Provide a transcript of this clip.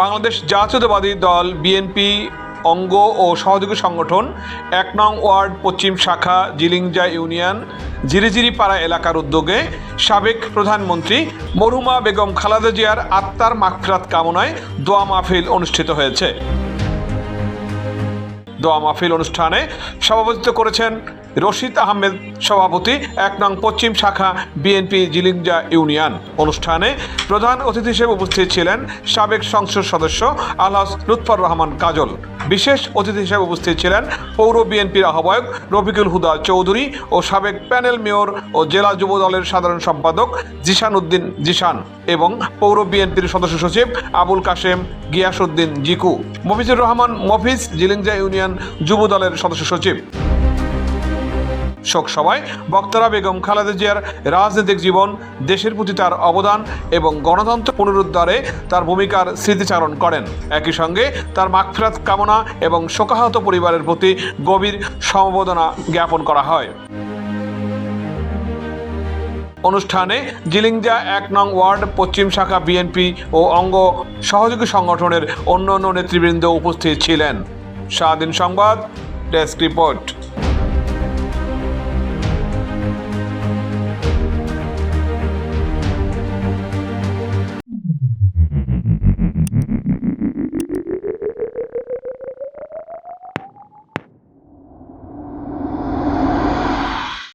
বাংলাদেশ জাতীয়তাবাদী দল, বিএনপি, অঙ্গ ও সহযোগী সংগঠন, এক নং ওয়ার্ড, পশ্চিম শাখা জিলিংজা ইউনিয়ন জিরিজিরিপাড়া এলাকার উদ্যোগে সাবেক প্রধানমন্ত্রী মরুমা বেগম খালাদা জিয়ার আত্মার মাগফিরাত কামনায় দোয়া মাহফিল অনুষ্ঠিত হয়েছে। দোয়া মাহফিল অনুষ্ঠানে সভাপতিত্ব করেছেন রশিদ আহমেদ, সভাপতি, এক নং পশ্চিম শাখা বিএনপি জিলিংজা ইউনিয়ন। অনুষ্ঠানে প্রধান অতিথি হিসেবে উপস্থিত ছিলেন সাবেক সংসদ সদস্য আলহাস লুৎফর রহমান কাজল। বিশেষ অতিথি হিসেবে উপস্থিত ছিলেন পৌর বিএনপির আহ্বায়ক রফিকুল হুদা চৌধুরী ও সাবেক প্যানেল মেয়র ও জেলা যুব দলের সাধারণ সম্পাদক জিশান উদ্দিন জিশান এবং পৌর বিএনপির সদস্য সচিব আবুল কাশেম গিয়াসউদ্দিন জিকু। মফিজুর রহমান মফিজ জিলিংজা ইউনিয়ন যুব দলের সদস্য সচিব। শোক সভায় বক্তারা বেগম খালেদা জিয়ার রাজনৈতিক জীবন, দেশের প্রতি তার অবদান এবং গণতন্ত্র পুনরুদ্ধারে তার ভূমিকার স্মৃতিচারণ করেন। একই সঙ্গে তার মাগফিরাত কামনা এবং শোকাহত পরিবারের প্রতি গভীর সমবেদনা জ্ঞাপন করা হয়। অনুষ্ঠানে জিলিংজা এক নং ওয়ার্ড, পশ্চিম শাখা বিএনপি ও অঙ্গ সহযোগী সংগঠনের অন্য অন্য নেতৃবৃন্দ উপস্থিত ছিলেন। স্বাধীন সংবাদ, ডেস্ক রিপোর্ট।